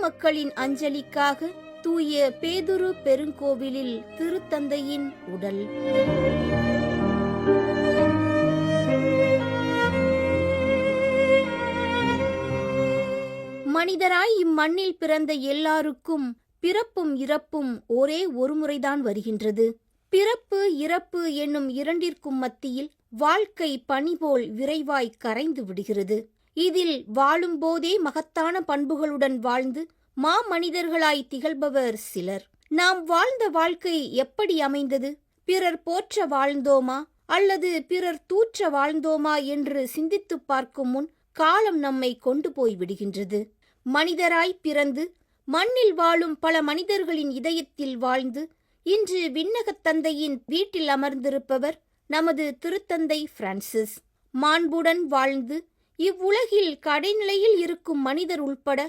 பொதுமக்களின் அஞ்சலிக்காக தூய பேதுரு பெருங்கோவிலில் திருத்தந்தையின் உடல். மனிதராய் இம்மண்ணில் பிறந்த எல்லாருக்கும் பிறப்பும் இறப்பும் ஒரே ஒருமுறைதான் வருகின்றது. பிறப்பு இறப்பு என்னும் இரண்டிற்கும் மத்தியில் வாழ்க்கை பணிபோல் விரைவாய் கரைந்து விடுகிறது. இதில் வாழும்போதே மகத்தான பண்புகளுடன் வாழ்ந்து மாமனிதர்களாய் திகழ்பவர் சிலர். நாம் வாழ்ந்த வாழ்க்கை எப்படி அமைந்தது? பிறர் போற்ற வாழ்ந்தோமா? அல்லது பிறர் தூற்ற வாழ்ந்தோமா என்று சிந்தித்துப் பார்க்கும் முன் காலம் நம்மை கொண்டு போய் விடுகின்றது. மனிதராய் பிறந்து மண்ணில் வாழும் பல மனிதர்களின் இதயத்தில் வாழ்ந்து இன்று விண்ணகத் தந்தையின் வீட்டில் அமர்ந்திருப்பவர் நமது திருத்தந்தை பிரான்சிஸ். மாண்புடன் வாழ்ந்து இவ்வுலகில் கடைநிலையில் இருக்கும் மனிதர் உள்பட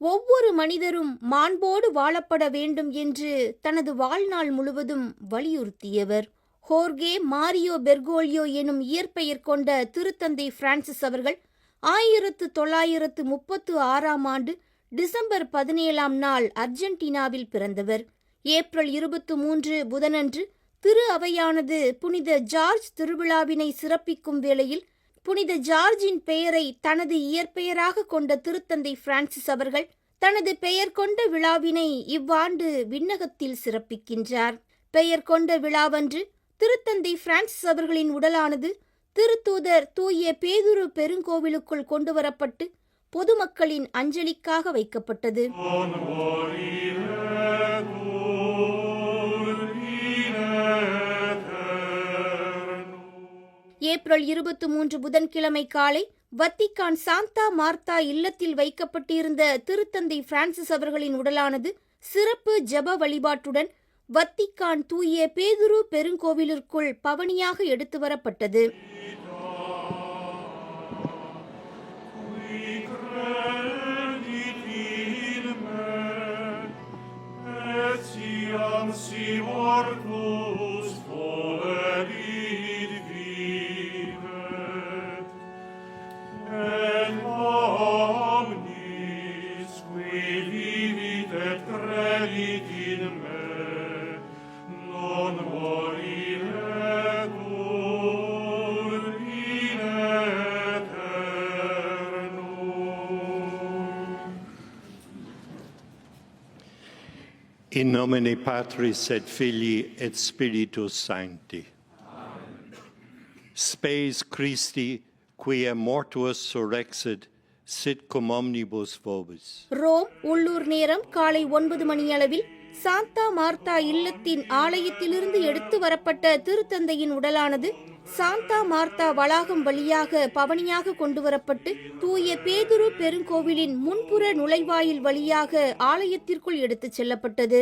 ஒவ்வொரு மனிதரும் மாண்போடு வாழப்பட வேண்டும் என்று தனது வாழ்நாள் முழுவதும் வலியுறுத்தியவர். ஹோர்கே மாரியோ பெர்கோலியோ எனும் இயற்பெயர் கொண்ட திருத்தந்தை பிரான்சிஸ் அவர்கள் ஆயிரத்து தொள்ளாயிரத்து முப்பத்து ஆறாம் ஆண்டு டிசம்பர் பதினேழாம் நாள் அர்ஜென்டினாவில் பிறந்தவர். ஏப்ரல் இருபத்து மூன்று புதனன்று திரு அவையானது புனித ஜார்ஜ் திருவிழாவினை சிறப்பிக்கும் வேளையில் புனித ஜார்ஜின் பெயரை தனது இயற்பெயராக கொண்ட திருத்தந்தை பிரான்சிஸ் அவர்கள் தனது பெயர் கொண்ட விழாவினை இவ்வாண்டு விண்ணகத்தில் சிறப்பிக்கின்றார். பெயர் கொண்ட விழாவன்று திருத்தந்தை பிரான்சிஸ் அவர்களின் உடலானது திருத்தூதர் தூய பேதுரு பெருங்கோவிலுக்குள் கொண்டுவரப்பட்டு பொதுமக்களின் அஞ்சலிக்காக வைக்கப்பட்டது. ஏப்ரல் இருபத்தி மூன்று புதன்கிழமை காலை வத்திக்கான் சாந்தா மார்த்தா இல்லத்தில் வைக்கப்பட்டிருந்த திருத்தந்தை பிரான்சிஸ் அவர்களின் உடலானது சிறப்பு ஜெப வழிபாட்டுடன் வத்திக்கான் தூய பேதுரு பெருங்கோவிலிற்குள் பவனியாக எடுத்து வரப்பட்டது. Si In nomine Patris et Filii et Spiritus Sancti. Spes Christi, quia mortuus surrexit, sit cum omnibus vobis. Rome உள்ளூர் நேரம் காலை ஒன்பது மணியளவில் சாந்தா மார்த்தா இல்லத்தின் ஆலயத்திலிருந்து எடுத்து வரப்பட்ட திருத்தந்தையின் உடலானது சாந்தா மார்த்தா வளாகம் வழியாக பவனியாக கொண்டு வரப்பட்டு தூய பேதுரு பெருங்கோவிலின் முன்புற நுழைவாயில் வழியாக ஆலயத்திற்குள் எடுத்துச் செல்லப்பட்டது.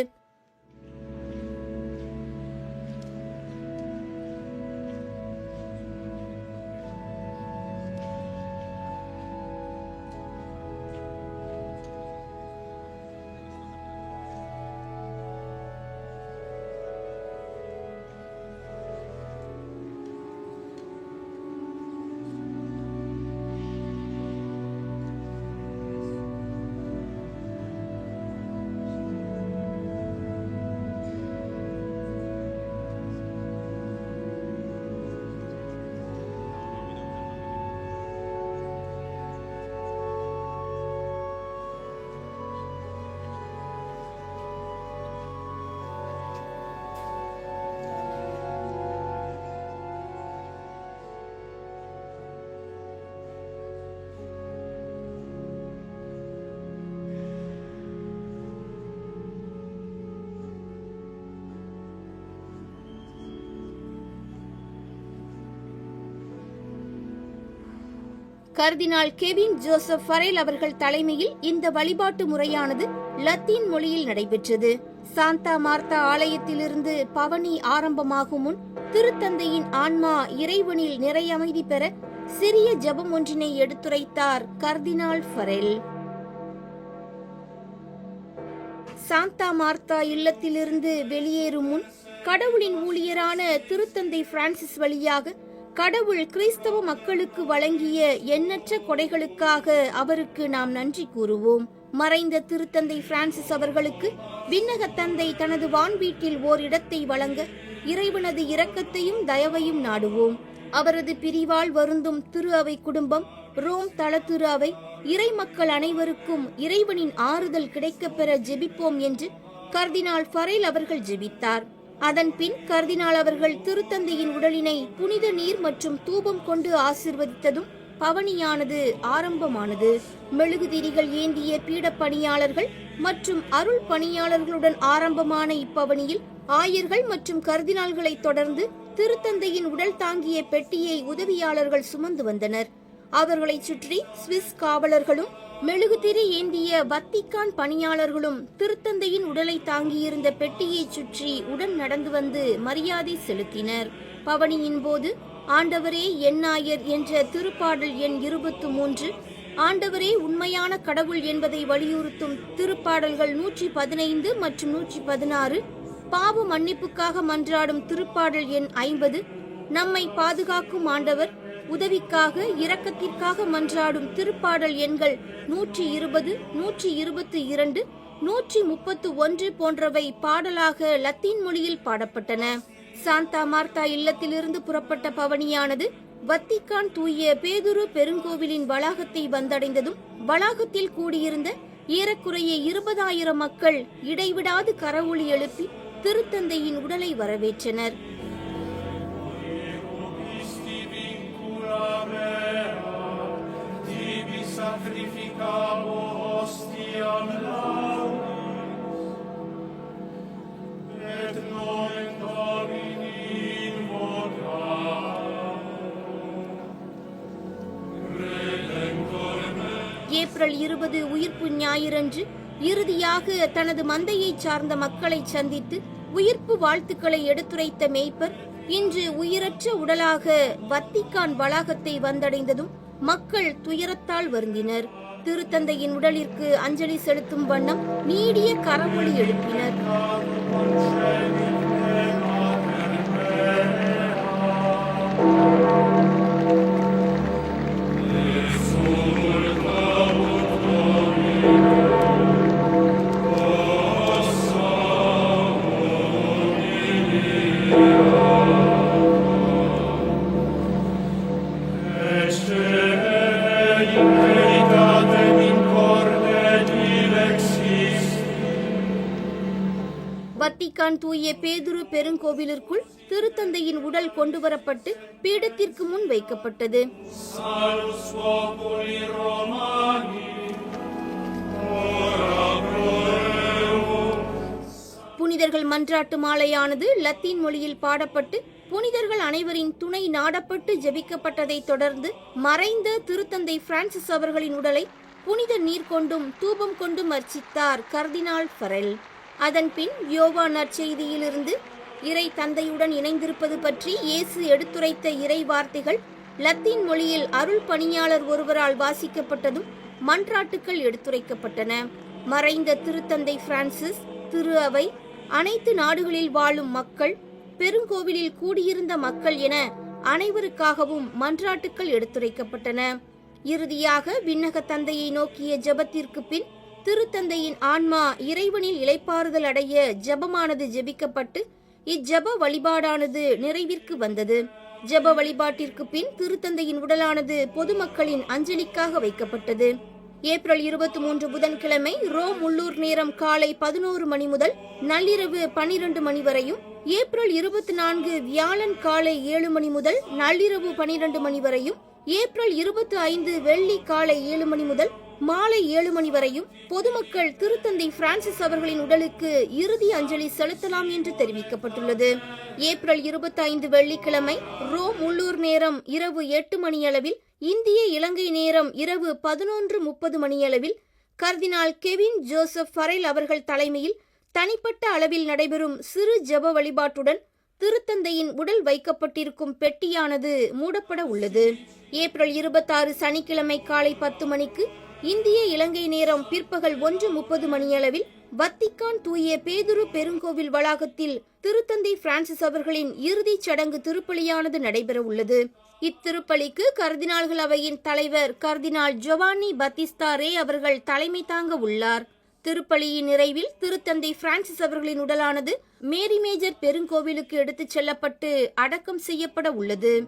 கர்தினால் கெவின் ஜோசப் ஃபரேல் அவர்கள் தலைமையில் இந்த வழிபாட்டு முறையானது லத்தீன் மொழியில் நடைபெற்றது. சாந்தா மார்த்தா ஆலயத்திலிருந்து பவனி ஆரம்பமாகும் முன் திருத்தந்தையின் ஆன்மா இறைவனில் நிறைய அமைதி பெற சிறிய ஜெபம் ஒன்றினை எடுத்துரைத்தார் கர்தினால் ஃபரெல். சாந்தா மார்த்தா இல்லத்திலிருந்து வெளியேறும் முன் கடவுளின் ஊழியரான திருத்தந்தை பிரான்சிஸ் வழியாக கடவுள் கிறிஸ்தவ மக்களுக்கு வழங்கிய எண்ணற்ற கொடைகளுக்காக அவருக்கு நாம் நன்றி கூறுவோம். மறைந்த திருத்தந்தை பிரான்சிஸ் அவர்களுக்கு விண்ணக தந்தை தனது வான்வீட்டில் ஓர் இடத்தை வழங்க இறைவனது இரக்கத்தையும் தயவையும் நாடுவோம். அவரது பிரிவால் வருந்தும் திரு அவை குடும்பம் ரோம் தள திரு அவை இறை மக்கள் அனைவருக்கும் இறைவனின் ஆறுதல் கிடைக்கப் பெற ஜெபிப்போம் என்று கர்தினால் ஃபரேல் அவர்கள் ஜெபித்தார். அதன் பின் கர்தினால் அவர்கள் திருத்தந்தையின் உடலினை புனித நீர் மற்றும் தூபம் கொண்டு ஆசிர்வதித்ததும் பவனியானது ஆரம்பமானது. மெழுகுதிரிகள் ஏந்திய பீட பணியாளர்கள் மற்றும் அருள் பணியாளர்களுடன் ஆரம்பமான இப்பவனியில் ஆயர்கள் மற்றும் கர்தினால்களை தொடர்ந்து திருத்தந்தையின் உடல் தாங்கிய பெட்டியை உதவியாளர்கள் சுமந்து வந்தனர். அவர்களைச் சுற்றி சுவிஸ் காவலர்களும் மெழுகுதிரி ஏந்திய வத்திக்கான் பணியாளர்களும் திருத்தந்தையின் உடலை தாங்கியிருந்த பெட்டியைச் சுற்றி உடன் நடந்து வந்து மரியாதை செலுத்தினர். பவனியின் போது ஆண்டவரே எண்ணாயர் என்ற திருப்பாடல் எண் இருபத்து மூன்று ஆண்டவரே உண்மையான கடவுள் என்பதை வலியுறுத்தும் திருப்பாடல்கள் நூற்றி பதினைந்து மற்றும் நூற்றி பதினாறு பாவ மன்னிப்புக்காக மன்றாடும் திருப்பாடல் எண் ஐம்பது நம்மை பாதுகாக்கும் ஆண்டவர் உதவிக்காக இரக்கத்திற்காக மன்றாடும் திருப்பாடல் எண்கள் நூற்றி இருபது நூற்றி இருபத்தி இரண்டு நூற்றி முப்பத்து ஒன்று போன்றவை பாடலாக லத்தீன் மொழியில் பாடப்பட்டன. சாந்தா மார்த்தா இல்லத்திலிருந்து புறப்பட்ட பவனியானது வத்திக்கான் தூய பேதுரு பெருங்கோவிலின் வளாகத்தை வந்தடைந்ததும் வளாகத்தில் கூடியிருந்த ஏறக்குறைய இருபதாயிரம் மக்கள் இடைவிடாது கரவொளி எழுப்பி திருத்தந்தையின் உடலை வரவேற்றனர். ஏப்ரல் இருபது உயிர்ப்பு ஞாயிறன்று இறுதியாக தனது மந்தையை சார்ந்த மக்களை சந்தித்து உயிர்ப்பு வாழ்த்துக்களை எடுத்துரைத்த மேய்ப்பர் இன்று உயிரற்ற உடலாக வத்திக்கான் வளாகத்தை வந்தடைந்ததும் மக்கள் துயரத்தால் வருந்தினர். திருத்தந்தையின் உடலிற்கு அஞ்சலி செலுத்தும் வண்ணம் நீடிய கரவொளி எழுப்பினர். வத்திக்கான் தூய பேதுரு பெருங்கோவிலிற்குள் திருத்தந்தையின் உடல் கொண்டுவரப்பட்டு பீடத்திற்கு முன் வைக்கப்பட்டது. புனிதர்கள் மன்றாட்டு மாலையானது லத்தீன் மொழியில் பாடப்பட்டு புனிதர்கள் அனைவரின் துணை நாடப்பட்டு ஜெபிக்கப்பட்டதைத் தொடர்ந்து மறைந்த திருத்தந்தை பிரான்சிஸ் அவர்களின் உடலை புனித நீர் கொண்டும் தூபம் கொண்டும் அர்ச்சித்தார் கர்தினால் ஃபரெல். அதன்பின் யோவா நற்செய்தியிலிருந்து இறை தந்தையுடன் இணைந்திருப்பது பற்றி இயேசு எடுத்துரைத்த இறை வார்த்தைகள் லத்தீன் மொழியில் அருள் பணியாளர் ஒருவரால் வாசிக்கப்பட்டதும் மன்றாட்டுக்கள் எடுத்துரைக்கப்பட்டன. மறைந்த திருத்தந்தை பிரான்சிஸ் திரு அவை அனைத்து நாடுகளில் வாழும் மக்கள் பெருங்கோவிலில் கூடியிருந்த மக்கள் என அனைவருக்காகவும் மன்றாட்டுக்கள் எடுத்துரைக்கப்பட்டன. இறுதியாக விண்ணக தந்தையை நோக்கிய ஜபத்திற்கு பின் திருத்தந்தையின் ஆன்மா இறைவனில் இளைப்பாறுதல் அடைய ஜெபமானது ஜெபிக்கப்பட்டு இஜப வழிபாடானது நிறைவிற்கு வந்தது. ஜெப வழிபாட்டிற்கு பின் திருத்தந்தையின் உடலானது பொதுமக்களின் அஞ்சலிக்காக வைக்கப்பட்டது. ஏப்ரல் இருபத்தி மூன்று புதன்கிழமை ரோம் உள்ளூர் நேரம் காலை பதினோரு மணி முதல் நள்ளிரவு பனிரெண்டு மணி வரையும் ஏப்ரல் இருபத்தி நான்கு வியாழன் காலை ஏழு மணி முதல் நள்ளிரவு பனிரெண்டு மணி வரையும் ஏப்ரல் இருபத்தி ஐந்து வெள்ளி காலை ஏழு மணி முதல் மாலை ஏழு மணி வரையும் பொதுமக்கள் திருத்தந்தை பிரான்சிஸ் அவர்களின் உடலுக்கு இறுதி அஞ்சலி செலுத்தலாம் என்று தெரிவிக்கப்பட்டுள்ளது. ஏப்ரல் இருபத்தைந்து வெள்ளிக்கிழமை ரோம் உள்ளூர் நேரம் இரவு எட்டு மணியளவில் இந்திய இலங்கை நேரம் இரவு பதினொன்று முப்பது மணியளவில் கர்தினால் கெவின் ஜோசப் ஃபரெல் அவர்கள் தலைமையில் தனிப்பட்ட அளவில் நடைபெறும் சிறு ஜெப வழிபாட்டுடன் திருத்தந்தையின் உடல் வைக்கப்பட்டிருக்கும் பெட்டியானது மூடப்பட உள்ளது. ஏப்ரல் இருபத்தாறு சனிக்கிழமை காலை பத்து மணிக்கு இந்திய இலங்கை நேரம் பிற்பகல் ஒன்று முப்பது மணியளவில் வத்திக்கான் தூய பேதுரு பெருங்கோவில் வளாகத்தில் திருத்தந்தை பிரான்சிஸ் அவர்களின் இறுதிச் சடங்கு திருப்பலியானது நடைபெற உள்ளது இத்திருப்பலிக்கு கர்தினால்கள் அவையின் தலைவர் கர்தினால் ஜொவானி பத்திஸ்தா ரே அவர்கள் தலைமை தாங்க உள்ளார். திருப்பலியின் நிறைவில் திருத்தந்தை பிரான்சிஸ் அவர்களின் உடலானது மேரி மேஜர் பெருங்கோவிலுக்கு எடுத்துச் செல்லப்பட்டு அடக்கம் செய்யப்பட உள்ளது.